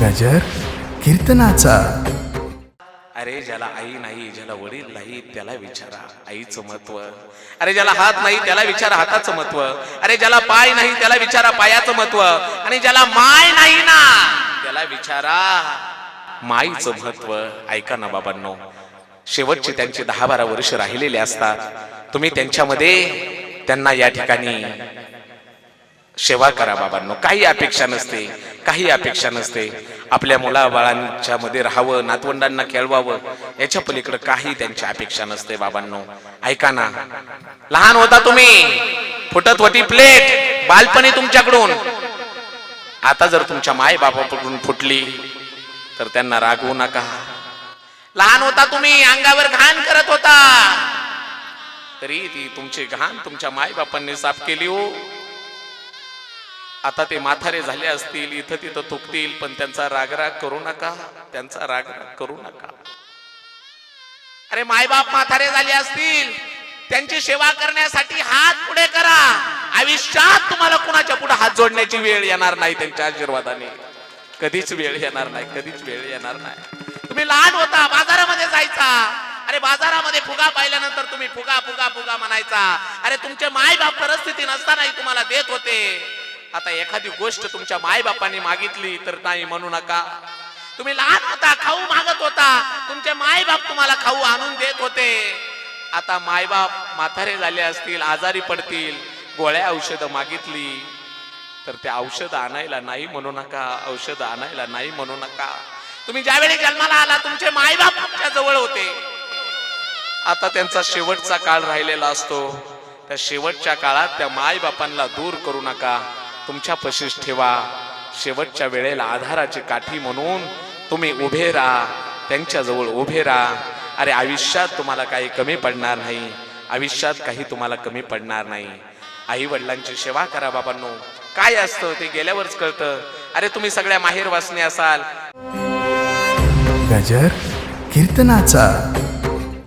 गजर कीर्तनाचा. अरे ज्याला आई नाही ज्याला वडील नाही त्याला विचारा आईचं महत्त्व. अरे ज्याला हात नाही त्याला विचारा हाताचं महत्त्व. अरे ज्याला पाय नाही त्याला विचारा पायाचं महत्त्व. आणि ज्याला माय नाही ना त्याला विचारा माईचं महत्त्व. ऐका ना बाबांनो शेवटचे त्यांचे दहा बारा वर्ष राहिलेले असतात. तुम्ही त्यांच्यामध्ये त्यांना या ठिकाणी सेवा करा बाबांनो. काही अपेक्षा नसते काही अपेक्षा नसते. आपल्या मुलाबाळांच्या मध्ये राहावं नातवंडांना खेळवावं याच्या पलीकडे काही त्यांची अपेक्षा नसते बाबांनो. ऐका ना. लहान होता तुम्ही. फुटत होती प्लेट बालपणी तुमच्याकडून. आता जर तुमच्या माय बापाकडून फुटली तर त्यांना रागवू नका. लहान होता तुम्ही अंगावर घाण करत होता. तरी ती तुमची घाण तुमच्या माय बापांनी साफ केली हो. आता ते माथारे झाले असतील इथं तिथं थुकतील पण त्यांचा रागराग करू नका. त्यांचा रागराग करू नका. अरे मायबाप माथारे झाले असतील त्यांची सेवा करण्यासाठी हात पुढे करा. आयुष्यात तुम्हाला कुणाच्या पुढे हात जोडण्याची वेळ येणार नाही त्यांच्या आशीर्वादाने. कधीच वेळ येणार नाही कधीच वेळ येणार नाही. तुम्ही लहान होता बाजारामध्ये जायचा. अरे बाजारामध्ये फुगा पाहिल्यानंतर तुम्ही फुगा फुगा फुगा म्हणायचा. अरे तुमचे मायबाप परिस्थिती नसतानाही तुम्हाला देत होते. आता एखादी गोष्ट तुमच्या मायबापांनी मागितली तर नाही म्हणू नका. तुम्ही लहान होता खाऊ मागत होता. तुमचे मायबाप तुम्हाला खाऊ आणून देत होते. आता मायबाप म्हातारे झाले असतील आजारी पडतील गोळ्या औषधं मागितली तर ते औषध आणायला नाही म्हणू नका औषध आणायला नाही म्हणू नका. तुम्ही ज्यावेळी जन्माला आला तुमचे मायबाप तुमच्या जवळ होते. आता त्यांचा शेवटचा काळ राहिलेला असतो. त्या शेवटच्या काळात त्या मायबापांना दूर करू नका. तुमच्या पशीस ठेवा. शेवटच्या वेळेला आधाराची काठी म्हणून तुम्ही उभे राहा. त्यांच्या जवळ उभे राहा. अरे आयुष्यात तुम्हाला काही कमी पडणार नाही. आयुष्यात काही तुम्हाला कमी पडणार नाही. आई वडिलांची सेवा करा बाबांनो. काय असतं ते गेल्यावरच कळतं. अरे तुम्ही सगळ्या माहेर वासने असाल. गजर कीर्तनाचा.